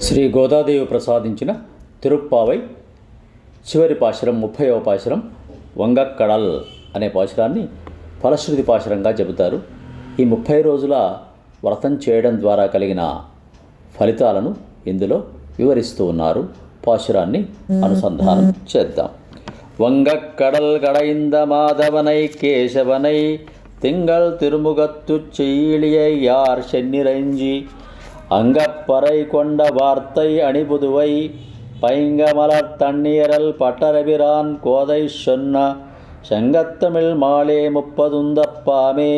శ్రీ గోదాదేవి ప్రసాదించిన తిరుప్పావై చివరి పాశురం ముప్పైవ పాశురం వంగక్కడల్ అనే పాశురాన్ని ఫలశ్రుతి పాశురంగా చెబుతారు ఈ ముప్పై రోజుల వ్రతం చేయడం ద్వారా కలిగిన ఫలితాలను ఇందులో వివరిస్తూ ఉన్నారు పాశురాన్ని అనుసంధానం చేద్దాం వంగక్కడల్ కడైంద మాధవనై కేశవనై திங்கள் திருமுகத்து செய்யிலியை யார் சென்னிரைஞ்சி அங்கப்பறை கொண்ட வார்த்தை அணிபுதுவை பைங்கமலர் தண்ணீரல் பட்டரபிரான் கோதை சொன்ன செங்கத்தமிழ் மாலே முப்பதுந்தப்பாமே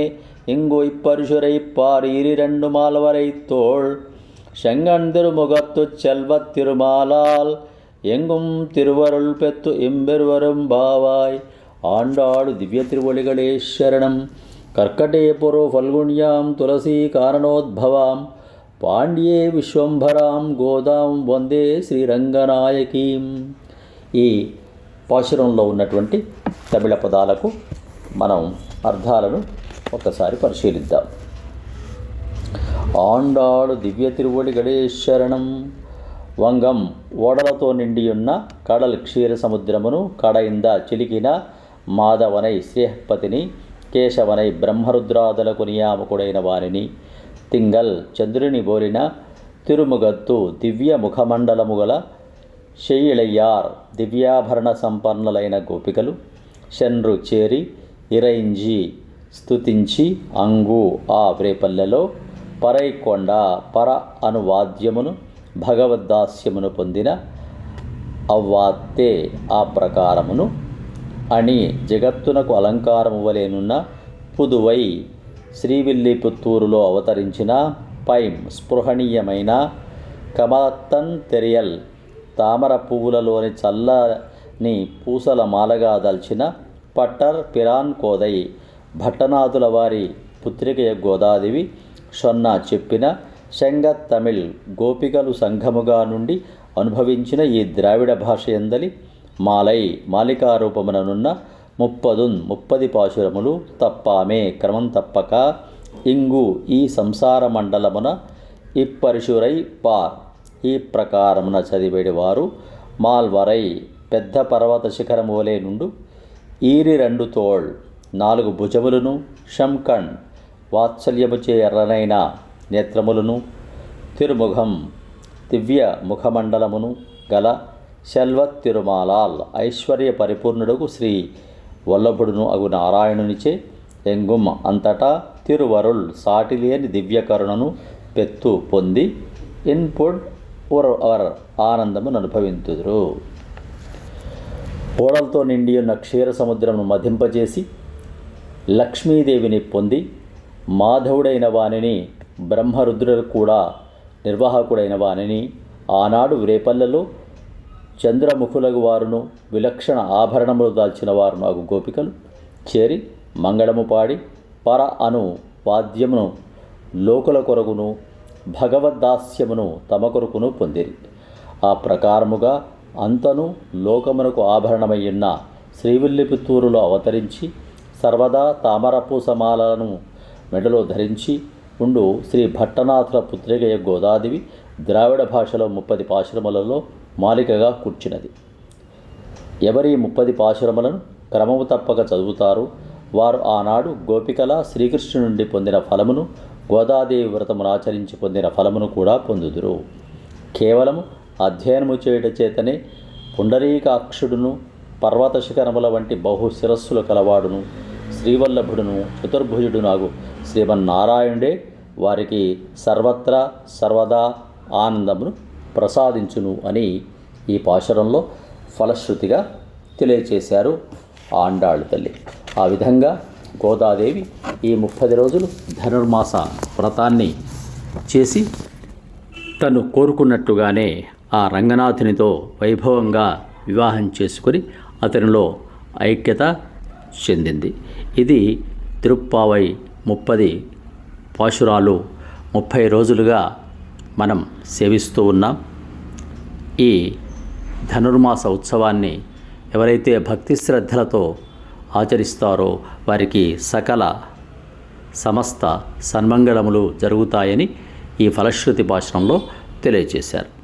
இங்கு இப்பரிசுரை பார் இரிரண்டு மால்வரை தோள். செங்கன் திருமுகத்து செல்வத் திருமாலால் எங்கும் திருவருள் பெத்து இம்பெருவரும் பாவாய். ஆண்டாடு திவ்ய திருவொழிகளே சரணம். கர்க்கடே புரோ ஃபல்குண்யாம் துளசி காரணோத்பவாம் పాండ్యే విశ్వంభరాం గోదాం వందే శ్రీరంగనాయకీం. ఈ పాశురంలో ఉన్నటువంటి తమిళ పదాలకు మనం అర్థాలను ఒకసారి పరిశీలిద్దాం. ఆండాడు దివ్య తిరువడి గణేశ్వరణం వంగం ఓడలతో నిండియున్న కడల్ క్షీర సముద్రమును కడయింద చిలికిన మాధవనై శ్రీహపతిని కేశవనై బ్రహ్మరుద్రాదులకు నియామకుడైన వారిని తింగల్ చంద్రుని బోరిన తిరుముగత్తు దివ్య ముఖమండలము గల శెయ్యిళయ్యార్ దివ్యాభరణ సంపన్నులైన గోపికలు. శన్రు చేరి ఇరైంజి స్తుతించి అంగు ఆ వ్రేపల్లెలో పరైకొండ పర అనువాద్యమును భగవద్దాస్యమును పొందిన అవ్వాత్తే ఆ ప్రకారమును. అని జగత్తునకు అలంకారము వలెనున్న పుదువై శ్రీవిల్లిపుత్తూరులో అవతరించిన పైం స్పృహణీయమైన కమత్తన్ తెరియల్ తామర పువ్వులలోని చల్లని పూసల మాలగా దల్చిన పట్టర్ పిరాన్ కోదై భట్టనాథుల వారి పుత్రికయ గోదాదేవి షొన్న చెప్పిన శంగ తమిళ్ గోపికలు సంఘముగా నుండి అనుభవించిన ఈ ద్రావిడ భాష ఎందలి మాలై మాలికారూపముననున్న ముప్పదున్ ముప్పది పాశురములు తప్పామే క్రమం తప్పక ఇంగు ఈ సంసార మండలమున ఇప్పరిశురై పార్. ఈ ప్రకారమున చదివేడి వారు మాల్వరై పెద్ద పర్వత శిఖరము వలె నుండు ఈరి రెండు తోళ్ నాలుగు భుజములను షంకణ్ వాత్సల్యముచే ఎర్రనైన నేత్రములను తిరుముఖం దివ్య ముఖమండలమును గల శల్వత్ తిరుమాలాల్ ఐశ్వర్య పరిపూర్ణుడుకు శ్రీ వల్లభుడును అగు నారాయణునిచే ఎంగుమ్మ అంతటా తిరువరుల్ సాటిలేని దివ్యకరుణను పెత్తు పొంది ఇన్పుడ్ అవర్ ఆనందమును అనుభవింతుదురు. ఓడలతో నిండి ఉన్న క్షీర సముద్రమును మధింపజేసి లక్ష్మీదేవిని పొంది మాధవుడైన వానిని బ్రహ్మరుద్రుడు కూడా నిర్వాహకుడైన వానిని ఆనాడు రేపల్లెలో చంద్రముఖులకు వారును విలక్షణ ఆభరణములు దాల్చిన వారు నాకు గోపికలు. చేరి మంగళము పాడి పర అను వాద్యమును లోకుల కొరకును భగవద్దాస్యమును తమ కొరకును పొందిరి. ఆ ప్రకారముగా అంతను లోకమునకు ఆభరణమయ్యున్న శ్రీవిల్లిపుత్తూరులో అవతరించి సర్వదా తామరపు సమాలను మెడలో ధరించి ఉండు శ్రీ భట్టనాథుల పుత్రికయ గోదాదేవి ద్రావిడ భాషలో ముప్పది పాశ్రములలో మాలికగా కూర్చున్నది. ఎవరి ముప్పది పాశురములను క్రమము తప్పక చదువుతారు వారు ఆనాడు గోపికల శ్రీకృష్ణు నుండి పొందిన ఫలమును గోదాదేవి వ్రతమును ఆచరించి పొందిన ఫలమును కూడా పొందుదురు. కేవలము అధ్యయనము చేయుట చేతనే పుండరీకాక్షుడును పర్వత శిఖరముల వంటి బహు శిరస్సులు కలవాడును శ్రీవల్లభుడును చతుర్భుజుడు నాగు శ్రీమన్నారాయణుడే వారికి సర్వత్రా సర్వదా ఆనందమును ప్రసాదించును అని ఈ పాశరంలో ఫలశ్రుతిగా తెలియచేశారు ఆండాళ్ళు తల్లి. ఆ విధంగా గోదాదేవి ఈ ముప్పది రోజులు ధనుర్మాస వ్రతాన్ని చేసి తను కోరుకున్నట్టుగానే ఆ రంగనాథునితో వైభవంగా వివాహం చేసుకొని అతనిలో ఐక్యత చెందింది. ఇది తిరుప్పావై ముప్పది పాశురాలు ముప్పై రోజులుగా మనం సేవిస్తూ ఉన్నాం. ఈ ధనుర్మాస ఉత్సవాన్ని ఎవరైతే భక్తి శ్రద్ధలతో ఆచరిస్తారో వారికి సకల సమస్త సన్మంగళములు జరుగుతాయని ఈ ఫలశ్రుతి భాషణంలో తెలియజేశారు.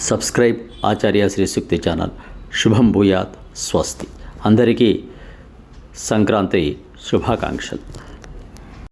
Subscribe Acharya Srishukti channel. శుభం భూయాత్. స్వస్తి. అందరికీ సంక్రాంతి శుభాకాంక్షలు.